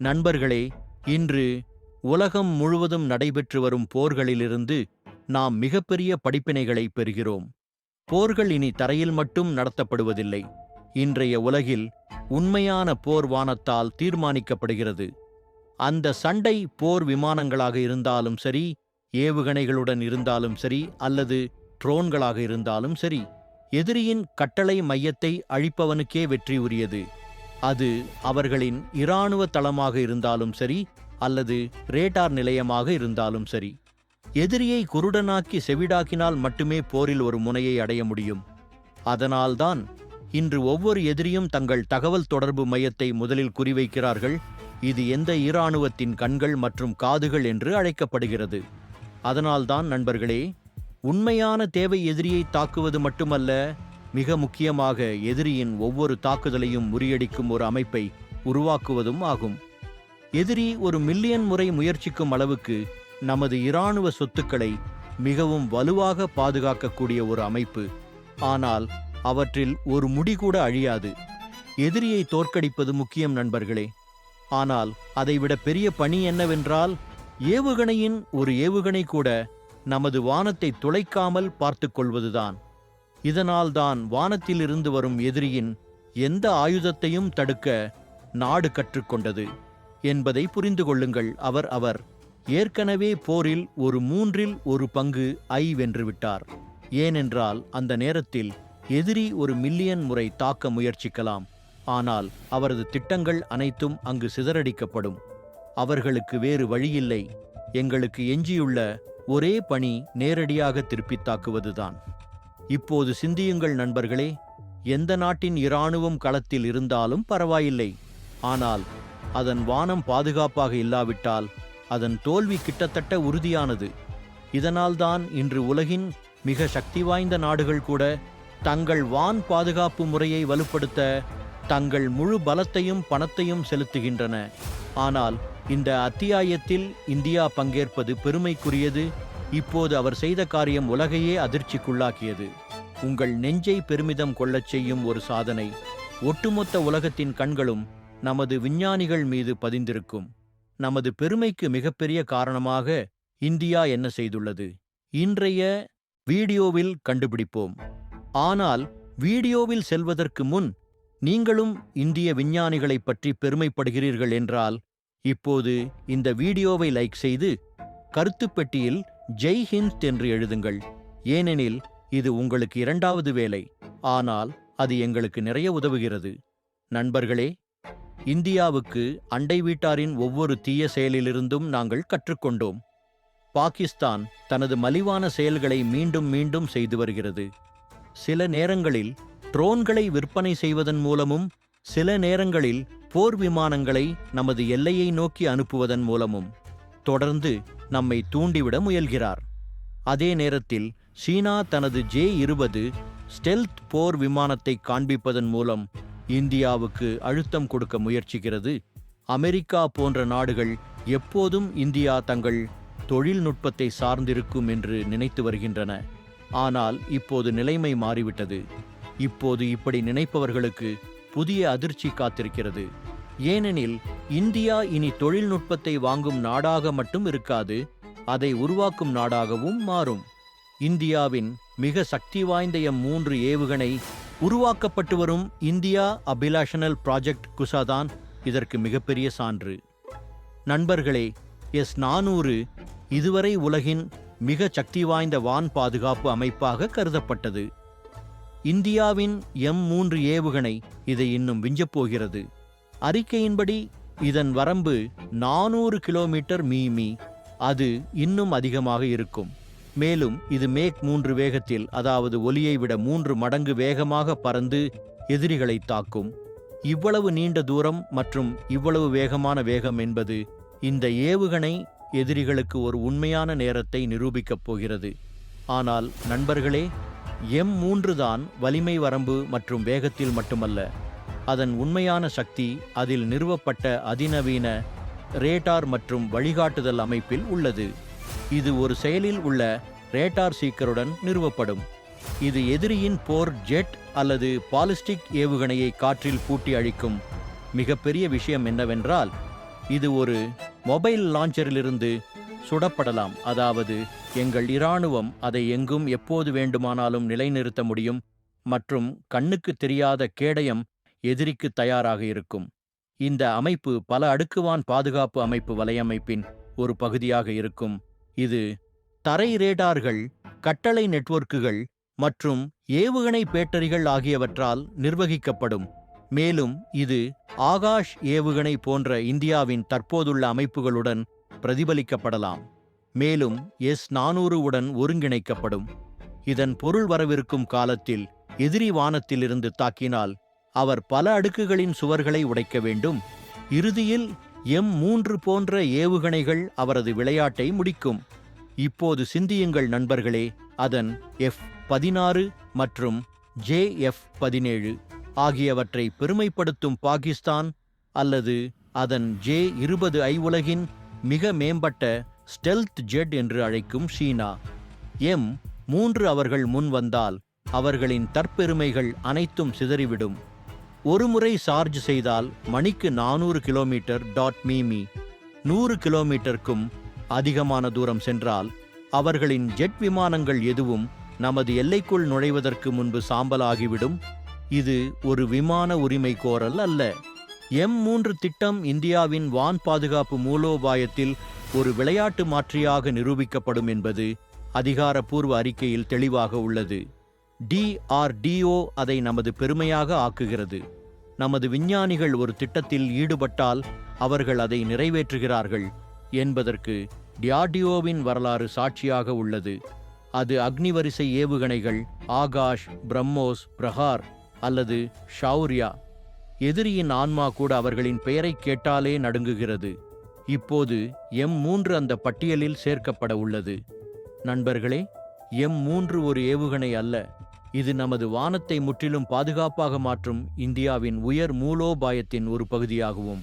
நண்பர்களே இன்று உலகம் முழுவதும் நடைபெற்று வரும் போர்களிலிருந்து நாம் மிகப்பெரிய படிப்பினைகளை பெறுகிறோம். போர்கள் இனி தரையில் மட்டும் நடத்தப்படுவதில்லை. இன்றைய உலகில் உண்மையான போர் வானத்தால் தீர்மானிக்கப்படுகிறது. அந்த சண்டை போர் விமானங்களாக இருந்தாலும் சரி ஏவுகணைகளுடன் இருந்தாலும் சரி அல்லது ட்ரோன்களாக இருந்தாலும் சரி எதிரியின் கட்டளை மையத்தை அழிப்பவனுக்கே வெற்றி உரியது அது அவர்களின் இராணுவ தளமாக இருந்தாலும் சரி அல்லது ரேடார் நிலையமாக இருந்தாலும் சரி. எதிரியை குருடனாக்கி செவிடாக்கினால் மட்டுமே போரில் ஒரு முனையை அடைய முடியும். அதனால்தான் இன்று ஒவ்வொரு எதிரியும் தங்கள் தகவல் தொடர்பு மையத்தை முதலில் குறிவைக்கிறார்கள். இது எந்த இராணுவத்தின் கண்கள் மற்றும் காதுகள் என்று அழைக்கப்படுகிறது. அதனால்தான் நண்பர்களே உண்மையான தேவை எதிரியை தாக்குவது மட்டுமல்ல மிக முக்கியமாக எதிரியின் ஒவ்வொரு தாக்குதலையும் முறியடிக்கும் ஒரு அமைப்பை உருவாக்குவதும் ஆகும். எதிரி ஒரு மில்லியன் முறை முயற்சிக்கும் அளவுக்கு நமது இராணுவ சொத்துக்களை மிகவும் வலுவாக பாதுகாக்கக்கூடிய ஒரு அமைப்பு. ஆனால் அவற்றில் ஒரு முடி கூட அழியாது. எதிரியை தோற்கடிப்பது முக்கியம் நண்பர்களே. ஆனால் அதைவிட பெரிய பணி என்னவென்றால் ஏவுகணையின் ஒரு ஏவுகணை கூட நமது வானத்தை துளைக்காமல் பார்த்துக்கொள்வதுதான் இதனால்தான் வானத்திலிருந்து வரும் எதிரியின் எந்த ஆயுதத்தையும் தடுக்க நாடு கற்றுக்கொண்டது என்பதை புரிந்து கொள்ளுங்கள். அவர் அவர் ஏற்கனவே போரில் ஒரு மூன்றில் ஒரு பங்கு ஐ வென்றுவிட்டார் ஏனென்றால் அந்த நேரத்தில் எதிரி ஒரு மில்லியன் முறை தாக்க முயற்சிக்கலாம். ஆனால் அவரது திட்டங்கள் அனைத்தும் அங்கு சிதறடிக்கப்படும். அவர்களுக்கு வேறு வழியில்லை. எங்களுக்கு எஞ்சியுள்ள ஒரே பணி நேரடியாக திருப்பித் தாக்குவதுதான். இப்போது சிந்தியுங்கள் நண்பர்களே எந்த நாட்டின் இராணுவம் களத்தில் இருந்தாலும் பரவாயில்லை. ஆனால் அதன் வானம் பாதுகாப்பாக இல்லாவிட்டால் அதன் தோல்வி கிட்டத்தட்ட உறுதியானது. இதனால்தான் இன்று உலகின் மிக சக்தி வாய்ந்த நாடுகள் கூட தங்கள் வான் பாதுகாப்பு முறையை வலுப்படுத்த தங்கள் முழு பலத்தையும் பணத்தையும் செலுத்துகின்றன. ஆனால் இந்த அத்தியாயத்தில் இந்தியா பங்கேற்பது பெருமைக்குரியது. இப்போது அவர் செய்த காரியம் உலகையே அதிர்ச்சிக்குள்ளாக்கியது. உங்கள் நெஞ்சை பெருமிதம் கொள்ளச் செய்யும் ஒரு சாதனை. ஒட்டுமொத்த உலகத்தின் கண்களும் நமது விஞ்ஞானிகள் மீது பதிந்திருக்கும். நமது பெருமைக்கு மிகப்பெரிய காரணமாக இந்தியா என்ன செய்துள்ளது? இன்றைய வீடியோவில் கண்டுபிடிப்போம். ஆனால் வீடியோவில் செல்வதற்கு முன் நீங்களும் இந்திய விஞ்ஞானிகளைப் பற்றி பெருமைப்படுகிறீர்கள் என்றால் இப்போது இந்த வீடியோவை லைக் செய்து கருத்துப்பெட்டியில் பெட்டியில் ஜெய் ஹிந்த் என்று எழுதுங்கள். ஏனெனில் இது உங்களுக்கு இரண்டாவது வேலை. ஆனால் அது எங்களுக்கு நிறைய உதவுகிறது. நண்பர்களே இந்தியாவுக்கு அண்டை வீட்டாரின் ஒவ்வொரு தீய செயலிலிருந்தும் நாங்கள் கற்றுக்கொண்டோம். பாகிஸ்தான் தனது மலிவான செயல்களை மீண்டும் மீண்டும் செய்து வருகிறது. சில நேரங்களில் ட்ரோன்களை விற்பனை செய்வதன் மூலமும் சில நேரங்களில் போர் விமானங்களை நமது எல்லையை நோக்கி அனுப்புவதன் மூலமும். தொடர்ந்து நம்மை தூண்டிவிட முயல்கிறார். அதே நேரத்தில் சீனா தனது ஜே இருபது ஸ்டெல்த் போர் விமானத்தை காண்பிப்பதன் மூலம் இந்தியாவுக்கு அழுத்தம் கொடுக்க முயற்சிக்கிறது. அமெரிக்கா போன்ற நாடுகள் எப்போதும் இந்தியா தங்கள் தொழில்நுட்பத்தை சார்ந்திருக்கும் என்று நினைத்து வருகின்றன. ஆனால் இப்போது நிலைமை மாறிவிட்டது. இப்போது இப்படி நினைப்பவர்களுக்கு புதிய அதிர்ச்சி காத்திருக்கிறது. ஏனெனில் இந்தியா இனி தொழில்நுட்பத்தை வாங்கும் நாடாக மட்டும் இருக்காது அதை உருவாக்கும் நாடாகவும் மாறும். இந்தியாவின் மிக சக்தி வாய்ந்த எம் மூன்று ஏவுகணை உருவாக்கப்பட்டு வரும் இந்தியா அபிலாஷனல் ப்ராஜெக்ட் குசாதான் இதற்கு மிகப்பெரிய சான்று. நண்பர்களே எஸ் நானூறு இதுவரை உலகின் மிக சக்தி வாய்ந்த வான் பாதுகாப்பு அமைப்பாக கருதப்பட்டது. இந்தியாவின் எம் மூன்று ஏவுகணை இதை இன்னும் விஞ்சப்போகிறது அறிக்கையின்படி இதன் வரம்பு நானூறு கிலோமீட்டர் மீமி. அது இன்னும் அதிகமாக இருக்கும். மேலும் இது மேக் மூன்று வேகத்தில் அதாவது ஒலியை விட மூன்று மடங்கு வேகமாக பறந்து எதிரிகளை தாக்கும். இவ்வளவு நீண்ட தூரம் மற்றும் இவ்வளவு வேகமான வேகம் என்பது இந்த ஏவுகணை எதிரிகளுக்கு ஒரு உண்மையான நேரத்தை நிரூபிக்கப் போகிறது. ஆனால் நண்பர்களே எம் மூன்று தான் வலிமை வரம்பு மற்றும் வேகத்தில் மட்டுமல்ல. அதன் உண்மையான சக்தி அதில் நிறுவப்பட்ட அதிநவீன ரேடார் மற்றும் வழிகாட்டுதல் அமைப்பில் உள்ளது. இது ஒரு செயலில் உள்ள ரேடார் சீக்கருடன் நிறுவப்படும். இது எதிரியின் போர் ஜெட் அல்லது பாலிஸ்டிக் ஏவுகணையை காற்றில் பூட்டி அழிக்கும் மிகப்பெரிய விஷயம் என்னவென்றால் இது ஒரு மொபைல் லாஞ்சரிலிருந்து சுடப்படலாம். அதாவது எங்கள் இராணுவம் அதை எங்கும் எப்போது வேண்டுமானாலும் நிலைநிறுத்த முடியும் மற்றும் கண்ணுக்கு தெரியாத கேடயம் எதிரிக்கு தயாராக இருக்கும். இந்த அமைப்பு பல அடுக்குவான் பாதுகாப்பு அமைப்பு வலையமைப்பின் ஒரு பகுதியாக இருக்கும். இது தரை ரேடார்கள் கட்டளை நெட்வொர்க்குகள் மற்றும் ஏவுகணை பேட்டரிகள் ஆகியவற்றால் நிர்வகிக்கப்படும். மேலும் இது ஆகாஷ் ஏவுகணை போன்ற இந்தியாவின் தற்போதுள்ள அமைப்புகளுடன் பிரதிபலிக்கப்படலாம். மேலும் எஸ் நானூறு உடன் ஒருங்கிணைக்கப்படும். இதன் பொருள் வரவிருக்கும் காலத்தில் எதிரி வானத்திலிருந்து தாக்கினால் அவர் பல அடுக்குகளின் சுவர்களை உடைக்க வேண்டும். இறுதியில் எம் மூன்று போன்ற ஏவுகணைகள் அவரது விளையாட்டை முடிக்கும். இப்போது சிந்தியுங்கள் நண்பர்களே அதன் எஃப் பதினாறு மற்றும் ஜே எஃப் பதினேழு ஆகியவற்றை பெருமைப்படுத்தும் பாகிஸ்தான் அல்லது அதன் ஜே இருபது ஐ உலகின் மிக மேம்பட்ட ஸ்டெல்த் ஜெட் என்று அழைக்கும் சீனா. எம் மூன்று அவர்கள் முன் வந்தால் அவர்களின் தற்பெருமைகள் அனைத்தும் சிதறிவிடும். ஒருமுறை சார்ஜ் செய்தால் மணிக்கு நானூறு கிலோமீட்டர் டாட் மீமி. நூறு கிலோமீட்டருக்கும் அதிகமான தூரம் சென்றால் அவர்களின் ஜெட் விமானங்கள் எதுவும் நமது எல்லைக்குள் நுழைவதற்கு முன்பு சாம்பலாகிவிடும். இது ஒரு விமான உரிமை கோரல் அல்ல. எம் மூன்று திட்டம் இந்தியாவின் வான் பாதுகாப்பு மூலோபாயத்தில் ஒரு விளையாட்டு மாற்றியாக நிரூபிக்கப்படும் என்பது அதிகாரப்பூர்வ அறிக்கையில் தெளிவாக உள்ளது. டிஆர்டிஓ அதை நமது பெருமையாக ஆக்குகிறது. நமது விஞ்ஞானிகள் ஒரு திட்டத்தில் ஈடுபட்டால் அவர்கள் அதை நிறைவேற்றுகிறார்கள் என்பதற்கு டியார்டிஓவின் வரலாறு சாட்சியாக உள்ளது. அது அக்னிவரிசை ஏவுகணைகள் ஆகாஷ் பிரம்மோஸ் பிரஹார் அல்லது ஷௌர்யா எதிரியின் ஆன்மா கூட அவர்களின் பெயரைக் கேட்டாலே நடுங்குகிறது. இப்போது எம் மூன்று அந்த பட்டியலில் சேர்க்கப்பட உள்ளது. நண்பர்களே எம் மூன்று ஒரு ஏவுகணை அல்ல. இது நமது வானத்தை முற்றிலும் பாதுகாப்பாக மாற்றும் இந்தியாவின் உயர் மூலோபாயத்தின் ஒரு பகுதியாகவும்.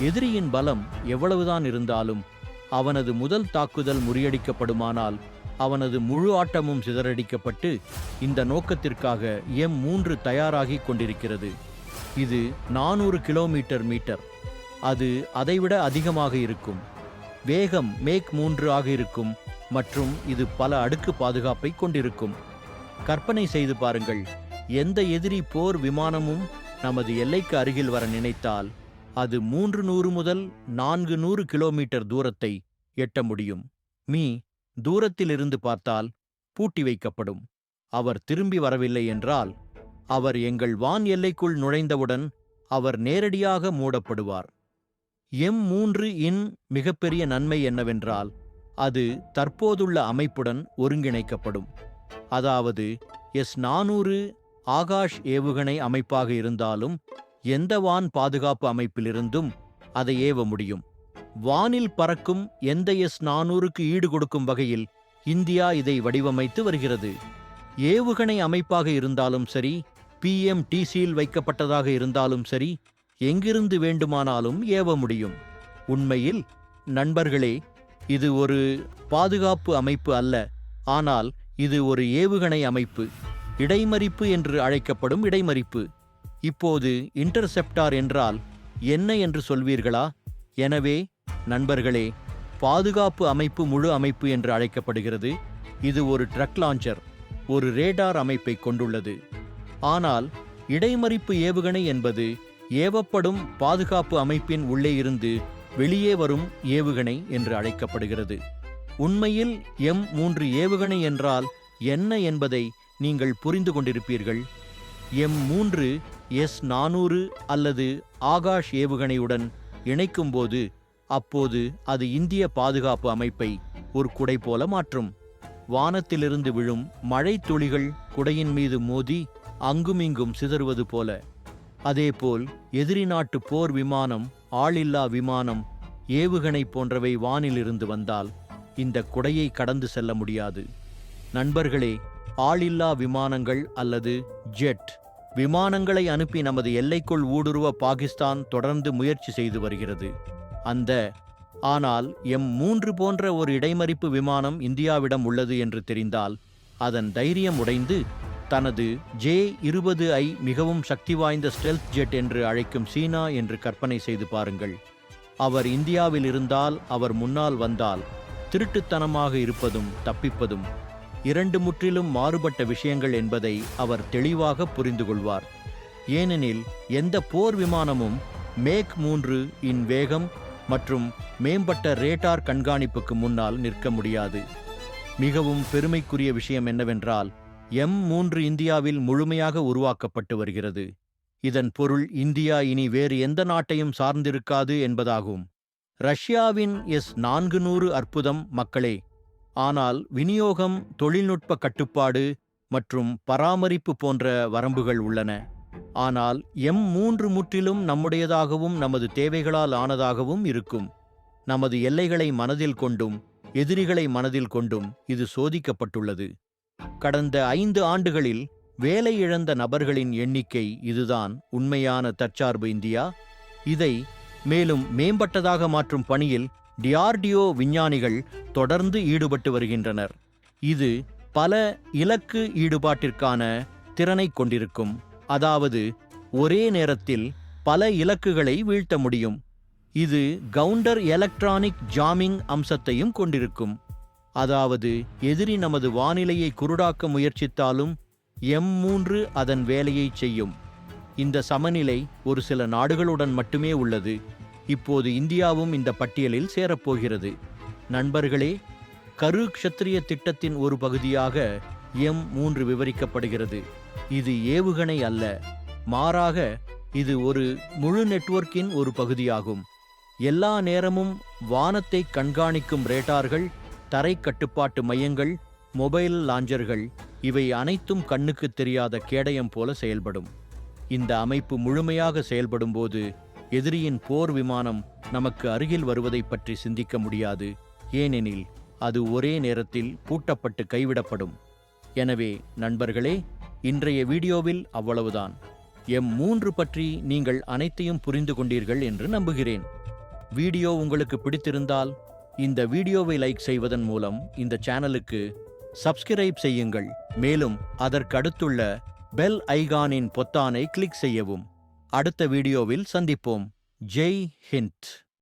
எதிரியின் பலம் எவ்வளவுதான் இருந்தாலும் அவனது முதல் தாக்குதல் முறியடிக்கப்படுமானால் அவனது முழு ஆட்டமும் சிதறடிக்கப்பட்டு இந்த நோக்கத்திற்காக எம் மூன்று தயாராகி கொண்டிருக்கிறது. இது நானூறு கிலோமீட்டர் மீட்டர். அது அதைவிட அதிகமாக இருக்கும். வேகம் மேக் மூன்று ஆக இருக்கும் மற்றும் இது பல அடுக்கு பாதுகாப்பை கொண்டிருக்கும். கற்பனை செய்து பாருங்கள். எந்த எதிரி போர் விமானமும் நமது எல்லைக்கு அருகில் வர நினைத்தால் அது மூன்று நூறு முதல் நான்கு நூறு கிலோமீட்டர் தூரத்தை எட்ட முடியும். மீ தூரத்திலிருந்து பார்த்தால் பூட்டி வைக்கப்படும். அவர் திரும்பி வரவில்லை என்றால் அவர் எங்கள் வான் எல்லைக்குள் நுழைந்தவுடன் அவர் நேரடியாக மூடப்படுவார். எம் மூன்று இன் மிகப்பெரிய நன்மை என்னவென்றால் அது தற்போதுள்ள அமைப்புடன் ஒருங்கிணைக்கப்படும். அதாவது எஸ் நானூறு ஆகாஷ் ஏவுகணை அமைப்பாக இருந்தாலும் எந்த வான் பாதுகாப்பு அமைப்பிலிருந்தும் அதை ஏவ முடியும். வானில் பறக்கும் எந்த எஸ் நானூறுக்கு ஈடு கொடுக்கும் வகையில் இந்தியா இதை வடிவமைத்து வருகிறது. ஏவுகணை அமைப்பாக இருந்தாலும் சரி பிஎம் டிசியில் வைக்கப்பட்டதாக இருந்தாலும் சரி எங்கிருந்து வேண்டுமானாலும் ஏவ முடியும். உண்மையில் நண்பர்களே இது ஒரு பாதுகாப்பு அமைப்பு அல்ல. ஆனால் இது ஒரு ஏவுகணை அமைப்பு இடைமறிப்பு என்று அழைக்கப்படும் இடைமறிப்பு. இப்போது இன்டர்செப்டார் என்றால் என்ன என்று சொல்வீர்களா? எனவே நண்பர்களே பாதுகாப்பு அமைப்பு முழு அமைப்பு என்று அழைக்கப்படுகிறது. இது ஒரு ட்ரக் லாஞ்சர் ஒரு ரேடார் அமைப்பை கொண்டுள்ளது. ஆனால் இடைமறிப்பு ஏவுகணை என்பது ஏவப்படும் பாதுகாப்பு அமைப்பின் உள்ளே இருந்து வெளியே வரும் ஏவுகணை என்று அழைக்கப்படுகிறது. உண்மையில் எம் மூன்று ஏவுகணை என்றால் என்ன என்பதை நீங்கள் புரிந்து கொண்டிருப்பீர்கள். எம் மூன்று எஸ் நானூறு அல்லது ஆகாஷ் ஏவுகணையுடன் இணைக்கும்போது அப்போது அது இந்திய பாதுகாப்பு அமைப்பை ஒரு குடை போல மாற்றும். வானத்திலிருந்து விழும் மழை துளிகள் குடையின் மீது மோதி அங்குமிங்கும் சிதறுவது போல. அதேபோல் எதிரி நாட்டு போர் விமானம் ஆளில்லா விமானம் ஏவுகணை போன்றவை வானிலிருந்து வந்தால் இந்த குடையை கடந்து செல்ல முடியாது. நண்பர்களே ஆளில்லா விமானங்கள் அல்லது ஜெட் விமானங்களை அனுப்பி நமது எல்லைக்குள் ஊடுருவ பாகிஸ்தான் தொடர்ந்து முயற்சி செய்து வருகிறது. அந்த ஆனால் எம் மூன்று போன்ற ஒரு இடைமறிப்பு விமானம் இந்தியாவிடம் உள்ளது என்று தெரிந்தால் அதன் தைரியம் உடைந்து தனது ஜே இருபது ஐ மிகவும் சக்தி வாய்ந்த ஸ்டெல்த் ஜெட் என்று அழைக்கும் சீனா என்று கற்பனை செய்து பாருங்கள். அவர் இந்தியாவில் இருந்தால் அவர் முன்னால் வந்தால் திருட்டுத்தனமாக இருப்பதும் தப்பிப்பதும் இரண்டு முற்றிலும் மாறுபட்ட விஷயங்கள் என்பதை அவர் தெளிவாக புரிந்து கொள்வார். ஏனெனில் எந்த போர் விமானமும் மேக் மூன்று இன் வேகம் மற்றும் மேம்பட்ட ரேட்டார் கண்காணிப்புக்கு முன்னால் நிற்க முடியாது. மிகவும் பெருமைக்குரிய விஷயம் என்னவென்றால் எம் மூன்று இந்தியாவில் முழுமையாக உருவாக்கப்பட்டு வருகிறது. இதன் பொருள் இந்தியா இனி வேறு எந்த நாட்டையும் சார்ந்திருக்காது என்பதாகும். ரஷ்யாவின் எஸ் நான்கு நூறு அற்புதம் மக்களே ஆனால் விநியோகம் தொழில்நுட்ப கட்டுப்பாடு மற்றும் பராமரிப்பு போன்ற வரம்புகள் உள்ளன. ஆனால் எம் மூன்று முற்றிலும் நம்முடையதாகவும் நமது தேவைகளால் ஆனதாகவும் இருக்கும். நமது எல்லைகளை மனதில் கொண்டும் எதிரிகளை மனதில் கொண்டும் இது சோதிக்கப்பட்டுள்ளது. கடந்த ஐந்து ஆண்டுகளில் வேலை இழந்த நபர்களின் எண்ணிக்கை இதுதான் உண்மையான தற்சார்பு இந்தியா. இதை மேலும் மேம்பட்டதாக மாற்றும் பணியில் டிஆர்டிஓ விஞ்ஞானிகள் தொடர்ந்து ஈடுபட்டு வருகின்றனர். இது பல இலக்கு ஈடுபாட்டிற்கான திறனை கொண்டிருக்கும். அதாவது ஒரே நேரத்தில் பல இலக்குகளை வீழ்த்த முடியும். இது கவுண்டர் எலக்ட்ரானிக் ஜாமிங் அம்சத்தையும் கொண்டிருக்கும். அதாவது எதிரி நமது வானிலையை குருடாக்க முயற்சித்தாலும் எம் மூன்று அதன் வேலையை செய்யும். இந்த சமநிலை ஒரு சில நாடுகளுடன் மட்டுமே உள்ளது. இப்போது இந்தியாவும் இந்த பட்டியலில் சேரப்போகிறது. நண்பர்களே கரு க்ஷத்ரிய திட்டத்தின் ஒரு பகுதியாக எம் மூன்று விவரிக்கப்படுகிறது. இது ஏவுகணை அல்ல. மாறாக இது ஒரு முழு நெட்வொர்க்கின் ஒரு பகுதியாகும். எல்லா நேரமும் வானத்தை கண்காணிக்கும் ரேட்டார்கள் தரை கட்டுப்பாட்டு மையங்கள் மொபைல் லாஞ்சர்கள் இவை அனைத்தும் கண்ணுக்கு தெரியாத கேடயம் போல செயல்படும். இந்த அமைப்பு முழுமையாக செயல்படும்போது எதிரியின் போர் விமானம் நமக்கு அருகில் வருவதைப் பற்றி சிந்திக்க முடியாது. ஏனெனில் அது ஒரே நேரத்தில் பூட்டப்பட்டு கைவிடப்படும். எனவே நண்பர்களே இன்றைய வீடியோவில் அவ்வளவுதான். எம் மூன்று பற்றி நீங்கள் அனைத்தையும் புரிந்து கொண்டீர்கள் என்று நம்புகிறேன். வீடியோ உங்களுக்கு பிடித்திருந்தால் இந்த வீடியோவை லைக் செய்வதன் மூலம் இந்த சேனலுக்கு சப்ஸ்கிரைப் செய்யுங்கள். மேலும் அதற்கடுத்துள்ள பெல் ஐகானின் பொத்தானை கிளிக் செய்யவும். அடுத்த வீடியோவில் சந்திப்போம். ஜெய் ஹிந்த்.